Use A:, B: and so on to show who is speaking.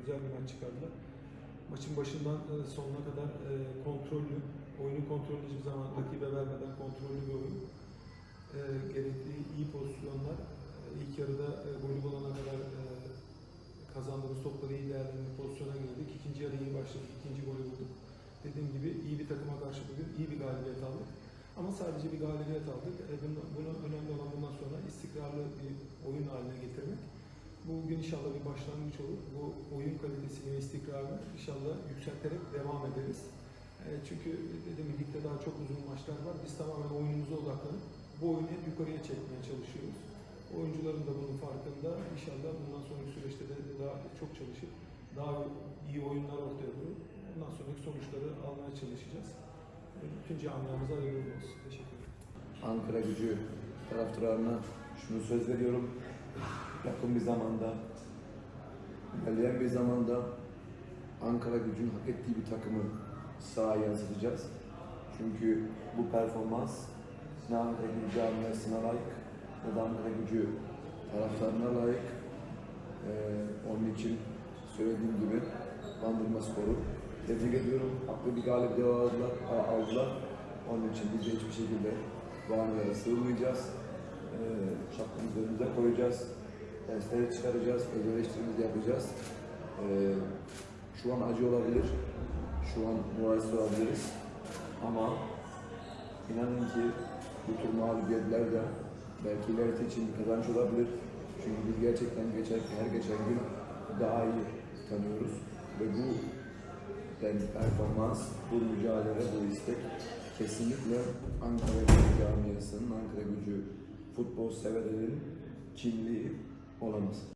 A: güzel bir maç çıkardılar. Maçın başından e, sonuna kadar e, kontrollü, oyunu kontrollü hiçbir zaman rakibe vermeden kontrollü bir oyun. E, gerekli iyi pozisyonlar. İlk yarıda golü bulana kadar kazandığımız topları iyi değerlendirip pozisyona girdik. İkinci yarı iyi başladık, ikinci golü bulduk. Dediğim gibi iyi bir takıma karşı bugün iyi bir galibiyet aldık. Ama sadece bir galibiyet aldık. Bunu, bunu önemli olan bundan sonra istikrarlı bir oyun haline getirmek. Bugün inşallah bir başlangıç olur. Oyun kalitesini ve istikrarını inşallah yükselterek devam ederiz. E, çünkü dedim ligde daha çok uzun maçlar var. Biz tamamen oyunumuza odaklanıp bu oyunu hep yukarıya çekmeye çalışıyoruz. Oyuncuların da bunun farkında. İnşallah bundan sonraki süreçte de daha çok çalışıp daha iyi oyunlar ortaya koyup ondan sonraki sonuçları almaya çalışacağız. E, Bütün camiamıza hayırlı olsun. Teşekkür ederim.
B: Ankara gücü taraftarlarına şunu söz veriyorum. Yakın bir zamanda, ilerleyen bir zamanda Ankara gücün hak ettiği bir takımı sahaya yansıtacağız. Çünkü bu performans ne Ankara gücü camiasına layık ne de Ankara gücü taraftarına layık. Ee, onun için söylediğim gibi Bandırma Sporu tebrik ediyorum. Haklı bir galibiyet aldılar. aldılar. Onun için biz de hiçbir şekilde bu anlara sığmayacağız. Ee, şapkamızı önümüze koyacağız. Dersleri çıkaracağız. Öz eleştirimizi yapacağız. Ee, şu an acı olabilir. Şu an moralsiz olabiliriz. Ama inanın ki bu tür mağlubiyetler de belki ilerisi için kazanç olabilir. Çünkü biz gerçekten geçer, her geçen gün daha iyi tanıyoruz. Ve bu yani performans, bu mücadele, bu istek kesinlikle Ankara Gücü camiasının, Ankara Gücü futbol severlerin kimliği olamaz.